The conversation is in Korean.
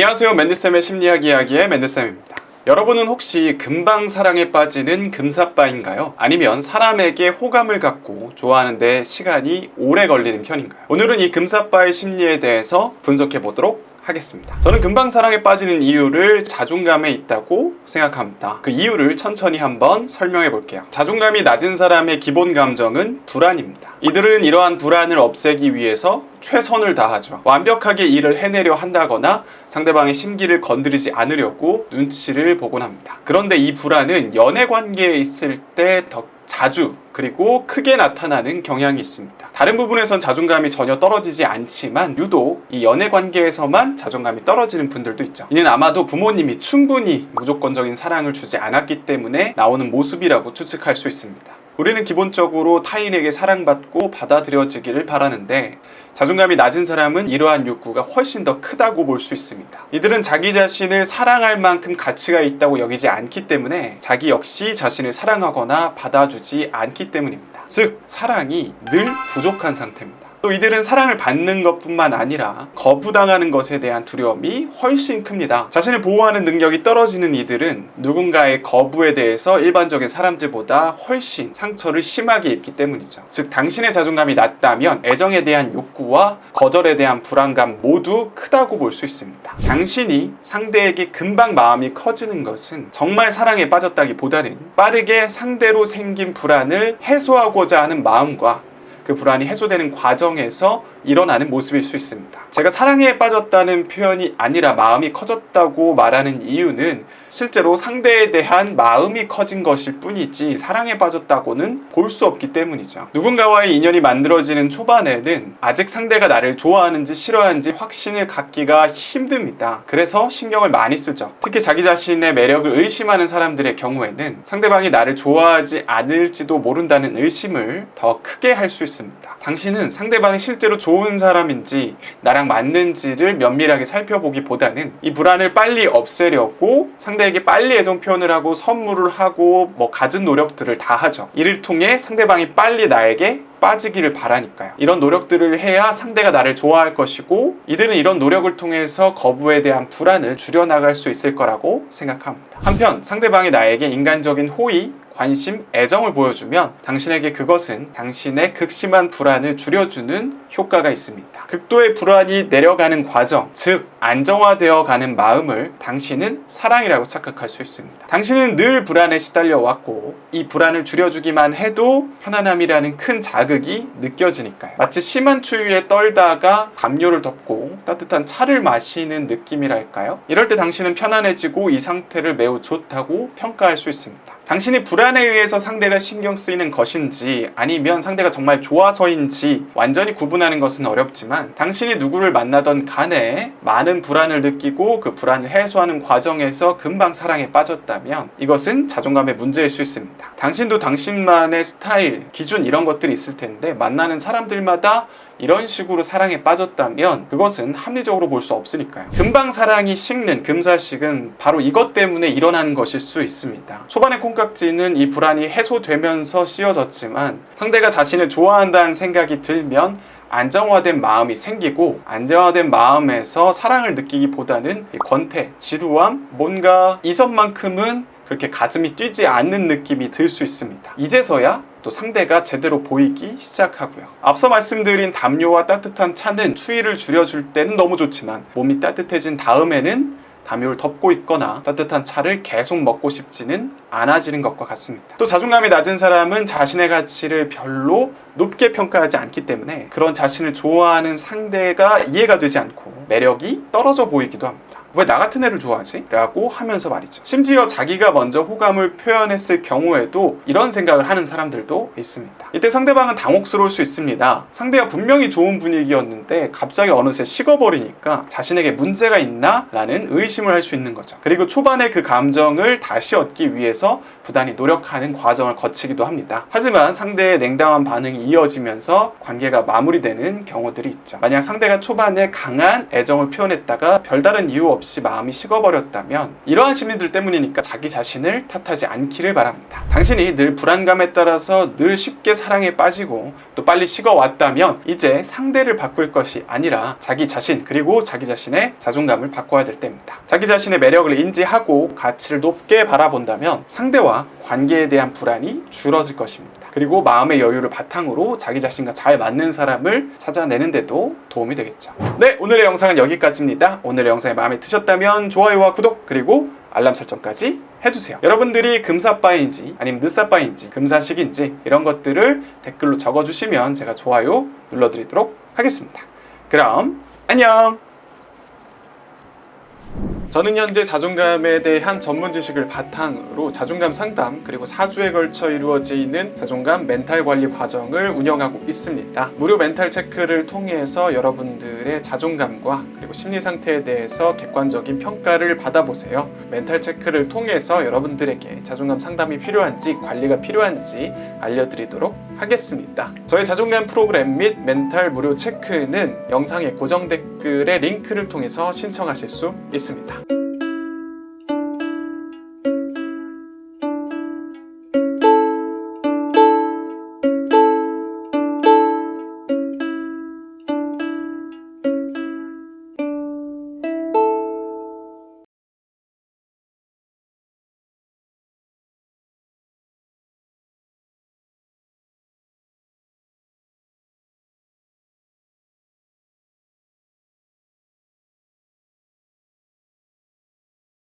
안녕하세요. 맨드쌤의 심리학 이야기의 맨드쌤입니다. 여러분은 혹시 금방 사랑에 빠지는 금사빠인가요? 아니면 사람에게 호감을 갖고 좋아하는데 시간이 오래 걸리는 편인가요? 오늘은 이 금사빠의 심리에 대해서 분석해 보도록 하겠습니다. 저는 금방 사랑에 빠지는 이유를 자존감에 있다고 생각합니다. 그 이유를 천천히 한번 설명해 볼게요. 자존감이 낮은 사람의 기본 감정은 불안입니다. 이들은 이러한 불안을 없애기 위해서 최선을 다하죠. 완벽하게 일을 해내려 한다거나 상대방의 심기를 건드리지 않으려고 눈치를 보곤 합니다. 그런데 이 불안은 연애 관계에 있을 때더 자주 그리고 크게 나타나는 경향이 있습니다. 다른 부분에선 자존감이 전혀 떨어지지 않지만 유독 이 연애 관계에서만 자존감이 떨어지는 분들도 있죠. 이는 아마도 부모님이 충분히 무조건적인 사랑을 주지 않았기 때문에 나오는 모습이라고 추측할 수 있습니다. 우리는 기본적으로 타인에게 사랑받고 받아들여지기를 바라는데 자존감이 낮은 사람은 이러한 욕구가 훨씬 더 크다고 볼 수 있습니다. 이들은 자기 자신을 사랑할 만큼 가치가 있다고 여기지 않기 때문에 자기 역시 자신을 사랑하거나 받아주지 않기 때문입니다. 즉, 사랑이 늘 부족한 상태입니다. 또 이들은 사랑을 받는 것뿐만 아니라 거부당하는 것에 대한 두려움이 훨씬 큽니다. 자신을 보호하는 능력이 떨어지는 이들은 누군가의 거부에 대해서 일반적인 사람들보다 훨씬 상처를 심하게 입기 때문이죠. 즉, 당신의 자존감이 낮다면 애정에 대한 욕구와 거절에 대한 불안감 모두 크다고 볼 수 있습니다. 당신이 상대에게 금방 마음이 커지는 것은 정말 사랑에 빠졌다기보다는 빠르게 상대로 생긴 불안을 해소하고자 하는 마음과 그 불안이 해소되는 과정에서 일어나는 모습일 수 있습니다. 제가 사랑에 빠졌다는 표현이 아니라 마음이 커졌다고 말하는 이유는 실제로 상대에 대한 마음이 커진 것일 뿐이지 사랑에 빠졌다고는 볼 수 없기 때문이죠. 누군가와의 인연이 만들어지는 초반에는 아직 상대가 나를 좋아하는지 싫어하는지 확신을 갖기가 힘듭니다. 그래서 신경을 많이 쓰죠. 특히 자기 자신의 매력을 의심하는 사람들의 경우에는 상대방이 나를 좋아하지 않을지도 모른다는 의심을 더 크게 할 수 있습니다. 당신은 상대방이 실제로 좋은 사람인지 나랑 맞는지를 면밀하게 살펴보기보다는 이 불안을 빨리 없애려고 상대에게 빨리 애정 표현을 하고 선물을 하고 뭐 갖은 노력들을 다 하죠. 이를 통해 상대방이 빨리 나에게 빠지기를 바라니까요. 이런 노력들을 해야 상대가 나를 좋아할 것이고 이들은 이런 노력을 통해서 거부에 대한 불안을 줄여나갈 수 있을 거라고 생각합니다. 한편 상대방이 나에게 인간적인 호의, 관심, 애정을 보여주면 당신에게 그것은 당신의 극심한 불안을 줄여주는 효과가 있습니다. 극도의 불안이 내려가는 과정, 즉 안정화되어 가는 마음을 당신은 사랑이라고 착각할 수 있습니다. 당신은 늘 불안에 시달려 왔고 이 불안을 줄여주기만 해도 편안함이라는 큰 자극이 느껴지니까요. 마치 심한 추위에 떨다가 담요를 덮고 따뜻한 차를 마시는 느낌이랄까요? 이럴 때 당신은 편안해지고 이 상태를 매우 좋다고 평가할 수 있습니다. 당신이 불안에 의해서 상대가 신경 쓰이는 것인지 아니면 상대가 정말 좋아서인지 완전히 구분하는 것은 어렵지만 당신이 누구를 만나던 간에 많은 불안을 느끼고 그 불안을 해소하는 과정에서 금방 사랑에 빠졌다면 이것은 자존감의 문제일 수 있습니다. 당신도 당신만의 스타일, 기준 이런 것들이 있을 텐데 만나는 사람들마다 이런 식으로 사랑에 빠졌다면 그것은 합리적으로 볼 수 없으니까요. 금방 사랑이 식는 금사식은 바로 이것 때문에 일어나는 것일 수 있습니다. 초반의 콩깍지는 이 불안이 해소되면서 씌워졌지만 상대가 자신을 좋아한다는 생각이 들면 안정화된 마음이 생기고 안정화된 마음에서 사랑을 느끼기보다는 이 권태, 지루함, 뭔가 이전만큼은 그렇게 가슴이 뛰지 않는 느낌이 들 수 있습니다. 이제서야 또 상대가 제대로 보이기 시작하고요. 앞서 말씀드린 담요와 따뜻한 차는 추위를 줄여줄 때는 너무 좋지만 몸이 따뜻해진 다음에는 담요를 덮고 있거나 따뜻한 차를 계속 먹고 싶지는 않아지는 것과 같습니다. 또 자존감이 낮은 사람은 자신의 가치를 별로 높게 평가하지 않기 때문에 그런 자신을 좋아하는 상대가 이해가 되지 않고 매력이 떨어져 보이기도 합니다. 왜 나 같은 애를 좋아하지? 라고 하면서 말이죠. 심지어 자기가 먼저 호감을 표현했을 경우에도 이런 생각을 하는 사람들도 있습니다. 이때 상대방은 당혹스러울 수 있습니다. 상대가 분명히 좋은 분위기였는데 갑자기 어느새 식어버리니까 자신에게 문제가 있나? 라는 의심을 할 수 있는 거죠. 그리고 초반에 그 감정을 다시 얻기 위해서 부단히 노력하는 과정을 거치기도 합니다. 하지만 상대의 냉담한 반응이 이어지면서 관계가 마무리되는 경우들이 있죠. 만약 상대가 초반에 강한 애정을 표현했다가 별다른 이유 없이 마음이 식어버렸다면 이러한 심리들 때문이니까 자기 자신을 탓하지 않기를 바랍니다. 당신이 늘 불안감에 따라서 늘 쉽게 사랑에 빠지고 또 빨리 식어왔다면 이제 상대를 바꿀 것이 아니라 자기 자신 그리고 자기 자신의 자존감을 바꿔야 될 때입니다. 자기 자신의 매력을 인지하고 가치를 높게 바라본다면 상대와 관계에 대한 불안이 줄어들 것입니다. 그리고 마음의 여유를 바탕으로 자기 자신과 잘 맞는 사람을 찾아내는데도 도움이 되겠죠. 네, 오늘의 영상은 여기까지입니다. 오늘의 영상이 마음에 드셨 다면 좋아요와 구독 그리고 알람 설정까지 해주세요. 여러분들이 금사빠인지 아니면 늦사빠인지 금사식인지 이런 것들을 댓글로 적어주시면 제가 좋아요 눌러드리도록 하겠습니다. 그럼 안녕! 저는 현재 자존감에 대한 전문 지식을 바탕으로 자존감 상담 그리고 4주에 걸쳐 이루어지는 자존감 멘탈 관리 과정을 운영하고 있습니다. 무료 멘탈 체크를 통해서 여러분들의 자존감과 그리고 심리 상태에 대해서 객관적인 평가를 받아보세요. 멘탈 체크를 통해서 여러분들에게 자존감 상담이 필요한지 관리가 필요한지 알려드리도록 하겠습니다. 저희 자존감 프로그램 및 멘탈 무료 체크는 영상의 고정 댓글의 링크를 통해서 신청하실 수 있습니다.